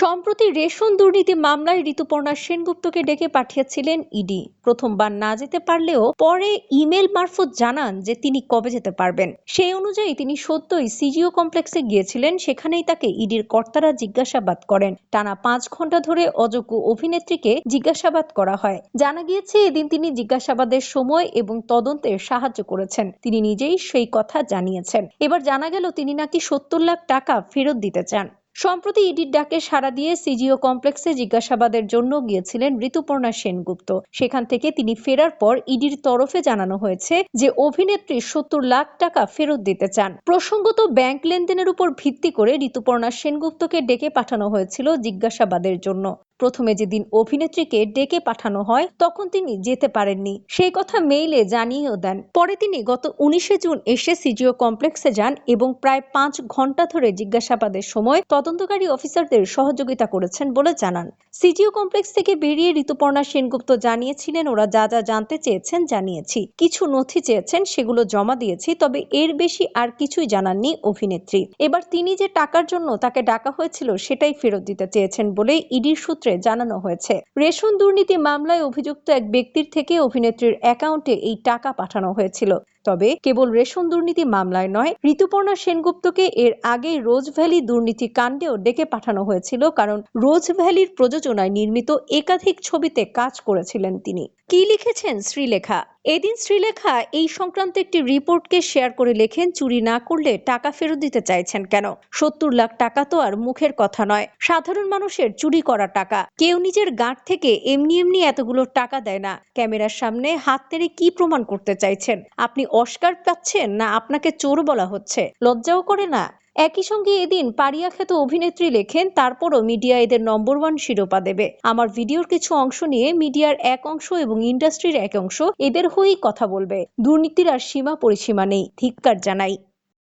সম্প্রতি রেশন দুর্নীতি মামলায় ঋতুপর্ণা সেনগুপ্তকে ডেকে পাঠিয়েছিলেন ইডি। প্রথমবার না যেতে পারলেও পরে ইমেল মারফত জানান যে তিনি কবে যেতে পারবেন। সেই অনুযায়ী তিনি সত্যই সিজিও কমপ্লেক্সে গিয়েছিলেন, সেখানেই তাকে ইডির কর্তারা জিজ্ঞাসাবাদ করেন। টানা পাঁচ ঘণ্টা ধরে অযোগ্য অভিনেত্রীকে জিজ্ঞাসাবাদ করা হয়। জানা গিয়েছে, এদিন তিনি জিজ্ঞাসাবাদের সময় এবং তদন্তে সাহায্য করেছেন। তিনি নিজেই সেই কথা জানিয়েছেন। এবার জানা গেল, তিনি নাকি সত্তর লাখ টাকা ফেরত দিতে চান। সম্প্রতি ইডির ডাকে সাড়া দিয়ে সিজিও কমপ্লেক্সে জিজ্ঞাসাবাদের জন্য গিয়েছিলেন ঋতুপর্ণা সেনগুপ্ত। সেখান থেকে তিনি ফেরার পর ইডির তরফে জানানো হয়েছে যে অভিনেত্রী সত্তর লাখ টাকা ফেরত দিতে চান। প্রসঙ্গত ব্যাংক লেনদেনের উপর ভিত্তি করে ঋতুপর্ণা সেনগুপ্তকে ডেকে পাঠানো হয়েছিল জিজ্ঞাসাবাদের জন্য। প্রথমে যেদিন অভিনেত্রীকে ডেকে পাঠানো হয়, তখন তিনি যেতে পারেননি। সেই কথা মেইলে জানিয়েও দেন। পরে তিনি গত উনিশে জুন এসে সিজিও কমপ্লেক্সে যান এবং প্রায় পাঁচ ঘণ্টা ধরে জিজ্ঞাসাবাদের সময় তদন্তকারী অফিসারদের সহযোগিতা করেছেন বলে জানান। সিজিও কমপ্লেক্স থেকে বেরিয়ে ঋতুপর্ণা সেনগুপ্ত জানিয়েছিলেন, ওরা যা যা জানতে চেয়েছেন জানিয়েছি। কিছু নথি চেয়েছেন, সেগুলো জমা দিয়েছি, তবে এর বেশি আর কিছুই জানাননি অভিনেত্রী। এবার তিনি যে টাকার জন্য তাকে ডাকা হয়েছিল, সেটাই ফেরত দিতে চেয়েছেন বলে ইডির সূত্রে জানানো হয়েছে। রেশন দুর্নীতি মামলায় অভিযুক্ত এক ব্যক্তির থেকে অভিনেত্রীর অ্যাকাউন্টে এই টাকা পাঠানো হয়েছিল। তবে কেবল রেশন দুর্নীতি মামলায় নয়, ঋতুপর্ণা সেনগুপ্তকে এর আগে রোজ ভ্যালি দুর্নীতি কাণ্ডেও ডেকে পাঠানো হয়েছিল, কারণ রোজ ভ্যালির প্রযোজনায় নির্মিত একাধিক ছবিতে কাজ করেছিলেন তিনি। কি লিখেছেন শ্রীলেখা? এদিন শ্রীলেখা এই সংক্রান্ত একটি রিপোর্টকে শেয়ার করে লেখেন, চুরি না করলে টাকা ফেরত দিতে চাইছেন কেন? সত্তর লাখ টাকা তো আর মুখের কথা নয়। সাধারণ মানুষের চুরি করা টাকা। কেউ নিজের গাঁট থেকে এমনি এমনি এতগুলো টাকা দেয় না। ক্যামেরার সামনে হাত নেড়ে কি প্রমাণ করতে চাইছেন? আপনি অস্কার পাচ্ছেন না আপনাকে চোর বলা হচ্ছে? লজ্জাও করে না? একই সঙ্গে এদিন পারিয়া খ্যাত অভিনেত্রী লেখেন, তারপরও মিডিয়া এদের নম্বর ওয়ান শিরোপা দেবে। আমার ভিডিওর কিছু অংশ নিয়ে মিডিয়ার এক অংশ এবং ইন্ডাস্ট্রির এক অংশ এদের হয়েই কথা বলবে। দুর্নীতির আর সীমা পরিসীমা নেই, ধিক্কার জানাই।